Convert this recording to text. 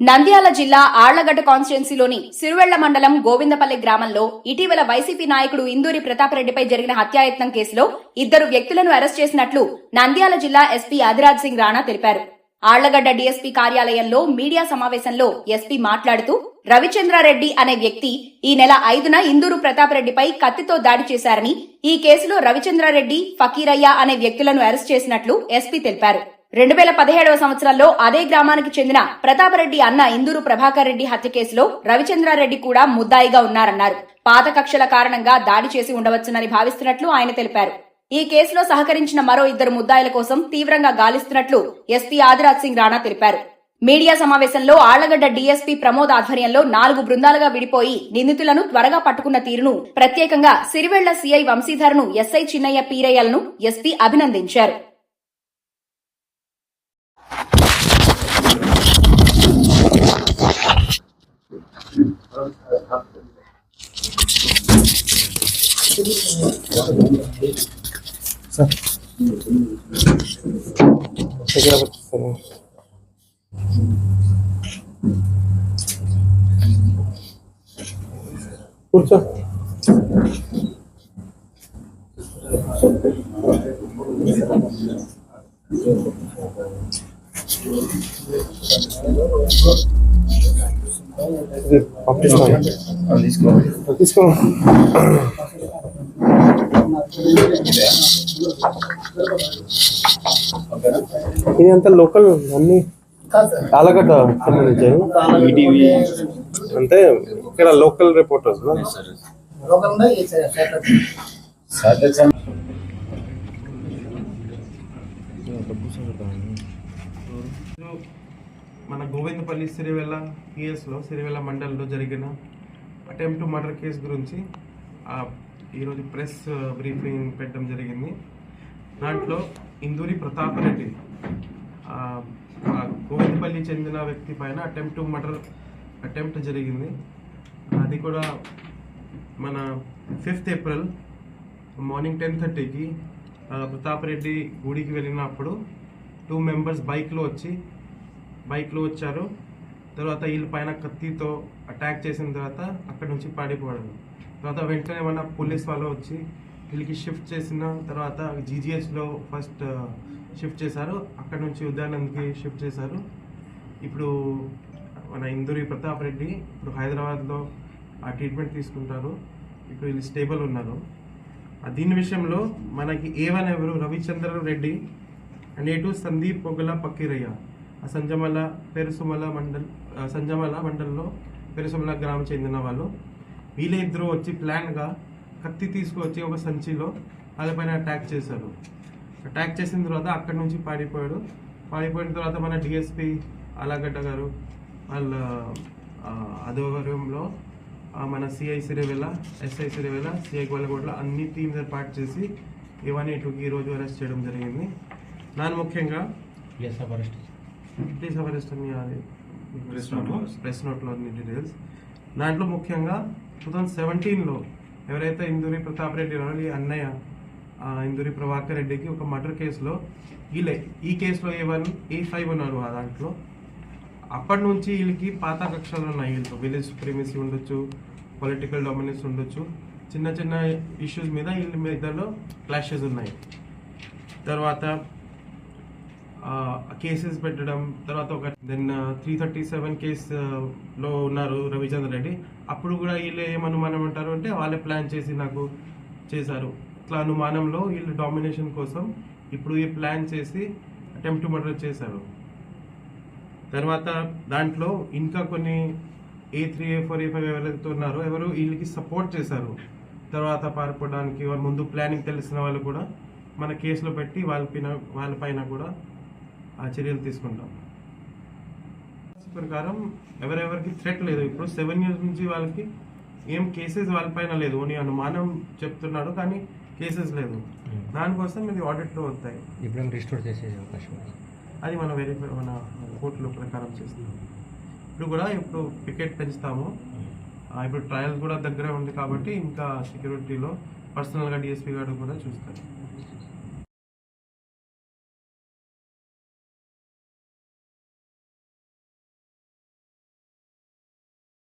నంద్యాల జిల్లా ఆళ్ళగడ్డ కాన్స్టిట్యున్సీలోని సిరువెళ్ళ మండలం గోవిందపల్లి గ్రామంలో ఇటీవల వైసీపీ నాయకుడు ఇందూరి ప్రతాపరెడ్డిపై జరిగిన హత్యాయత్నం కేసులో ఇద్దరు వ్యక్తులను అరెస్ట్ చేసినట్లు నంద్యాల జిల్లా ఎస్పీ ఆదిరాజ్ సింగ్ రాణా తెలిపారు. ఆళ్ళగడ్డ డీఎస్పీ కార్యాలయంలో మీడియా సమావేశంలో ఎస్పీ మాట్లాడుతూ రవిచంద్రారెడ్డి అనే వ్యక్తి ఈ నెల ఐదున ఇందూరు ప్రతాపరెడ్డిపై కత్తితో దాడి చేశారని ఈ కేసులో రవిచంద్రారెడ్డి ఫకీరయ్య అనే వ్యక్తులను అరెస్ట్ చేసినట్లు ఎస్పీ తెలిపారు. రెండు వేల పదిహేడవ సంవత్సరంలో అదే గ్రామానికి చెందిన ప్రతాపరెడ్డి అన్న ఇందూరు ప్రభాకర్ రెడ్డి హత్య కేసులో రవిచంద్రారెడ్డి కూడా ముద్దాయిగా ఉన్నారన్నారు. పాత కక్షల కారణంగా దాడి చేసి ఉండవచ్చునని భావిస్తున్నట్లు ఆయన తెలిపారు. ఈ కేసులో సహకరించిన మరో ఇద్దరు ముద్దాయిల కోసం తీవ్రంగా గాలిస్తున్నట్లు ఎస్పీ ఆదిరాజ్ సింగ్ రాణా తెలిపారు. మీడియా సమావేశంలో ఆళ్ళగడ్డ డీఎస్పీ ప్రమోద్ ఆధ్వర్యంలో నాలుగు బృందాలుగా విడిపోయి నిందితులను త్వరగా పట్టుకున్న తీరును ప్రత్యేకంగా సిరివెళ్ళ సీఐ వంశీధర్ను ఎస్ఐ చిన్నయ్య పీరయ్యలను ఎస్పీ అభినందించారు. దగ్గర పట్టుకోను. కూర్చో ఇది పంపిస్తాను. తీసుకో. ఇది అంతా లోకల్ అన్ని ఆలగడ్డ సంబంధించారు అంటే ఇక్కడ లోకల్ రిపోర్టర్స్ మన గోవిందపల్లి సిరివెల్ల పిఎస్లో సిరివెల్ల మండలంలో జరిగిన అటెంప్ట్ మర్డర్ కేసు గురించి ఈరోజు ప్రెస్ బ్రీఫింగ్ పెట్టడం జరిగింది. దాంట్లో ఇందూరి ప్రతాపరెడ్డి గోవిందపల్లి చెందిన వ్యక్తి పైన అటెంప్ట్ మర్డర్ అటెంప్ట్ జరిగింది. అది కూడా మన ఫిఫ్త్ ఏప్రిల్ మార్నింగ్ టెన్ థర్టీకి ప్రతాపరెడ్డి గుడికి వెళ్ళినప్పుడు టూ మెంబర్స్ బైక్లో వచ్చి బైక్లో వచ్చారు. తర్వాత వీళ్ళ పైన కత్తితో అటాక్ చేసిన తర్వాత అక్కడ నుంచి పాడిపోవడం తర్వాత వెంటనే మన పోలీస్ వాళ్ళు వచ్చి వీళ్ళకి షిఫ్ట్ చేసిన తర్వాత జీజీహెచ్లో ఫస్ట్ షిఫ్ట్ చేశారు. అక్కడ నుంచి ఉదయానంద్కి షిఫ్ట్ చేశారు. ఇప్పుడు మన ఇందూరి ప్రతాప్ రెడ్డి ఇప్పుడు హైదరాబాద్లో ఆ ట్రీట్మెంట్ తీసుకుంటారు. ఇప్పుడు వీళ్ళు స్టేబుల్ ఉన్నారు. దీని విషయంలో మనకి ఏవన్ ఎవరు? రవిచంద్ర రెడ్డి అనేటు సందీప్ పొగల పక్కిరయ్య. సంజమల పెరుసుమల మండల్ సంజమల మండలంలో పెరుసుమల గ్రామం చెందిన వాళ్ళు. వీళ్ళ ఇద్దరు వచ్చి ప్లాన్గా కత్తి తీసుకువచ్చి ఒక సంచిలో వాళ్ళపైన అటాక్ చేశారు. అటాక్ చేసిన తర్వాత అక్కడి నుంచి పారిపోయాడు. పారిపోయిన తర్వాత మన డిఎస్పి అలాగడ్డ గారు వాళ్ళ ఆధ్వర్యంలో మన CI Sirivella SI Sirivella CI గోలగూడలో అన్ని టీమ్స్ ఏర్పాటు చేసి ఇవన్నీ టూకి ఈరోజు అరెస్ట్ చేయడం జరిగింది. దాని ముఖ్యంగా ప్లీజ్ అరెస్ట్ అని అది Press note లో. ప్రెస్ నోట్లో అన్ని డీటెయిల్స్ దాంట్లో ముఖ్యంగా టూ థౌజండ్ సెవెంటీన్లో ఎవరైతే ఇందూరి ప్రతాప్ రెడ్డి ఉన్నారో ఈ అన్నయ్య ఇందూరి ప్రభాకర్ రెడ్డికి ఒక మర్డర్ కేసులో వీళ్ళే ఈ కేసులో ఏ వన్ ఏ ఫైవ్ ఉన్నారు ఆ దాంట్లో. అప్పటి నుంచి వీళ్ళకి పాత కక్షలు ఉన్నాయి వీళ్ళతో. విలేజ్ సుప్రీమసీ ఉండొచ్చు పొలిటికల్ డామినెన్స్ ఉండొచ్చు. చిన్న చిన్న ఇష్యూస్ మీద వీళ్ళ మీదలో క్లాషెస్ ఉన్నాయి. తర్వాత కేసెస్ పెట్టడం తర్వాత ఒక దెన్ త్రీ థర్టీ సెవెన్ కేసులో ఉన్నారు రవిచంద్ర రెడ్డి. అప్పుడు కూడా వీళ్ళు ఏమనుమానం అంటారు అంటే వాళ్ళే ప్లాన్ చేసి నాకు చేశారు. ఇట్లా అనుమానంలో వీళ్ళు డామినేషన్ కోసం ఇప్పుడు ఈ ప్లాన్ చేసి అటెంప్ట్ మర్డర్ చేశారు. తర్వాత దాంట్లో ఇంకా కొన్ని A three A four A five ఎవరైతే ఉన్నారో ఎవరు వీళ్ళకి సపోర్ట్ చేశారు. తర్వాత పారిపోవడానికి ముందు ప్లానింగ్ తెలిసిన వాళ్ళు కూడా మన కేసులో పెట్టి వాళ్ళ పైన వాళ్ళ పైన కూడా ఆ చర్యలు తీసుకుంటాం. ప్రకారం ఎవరెవరికి థ్రెట్ లేదు. ఇప్పుడు సెవెన్ ఇయర్స్ నుంచి వాళ్ళకి ఏం కేసెస్ వాళ్ళపైన లేదు. ఓన్లీ అనుమానం చెప్తున్నాడు కానీ కేసెస్ లేదు. దానికోసం ఇది ఆడిట్లో వస్తాయి. రిస్టోర్ చేసే అవకాశం అది మనం వెరిఫై మన కోర్టులో ప్రకారం చేస్తాం ఇప్పుడు కూడా ఇప్పుడు పికెట్ పెంచుతాము. ఆ, ఇప్పుడు ట్రయల్ కూడా దగ్గర ఉంది కాబట్టి ఇంకా సెక్యూరిటీలో పర్సనల్గా డిఎస్పీ గారు కూడా చూస్తారు.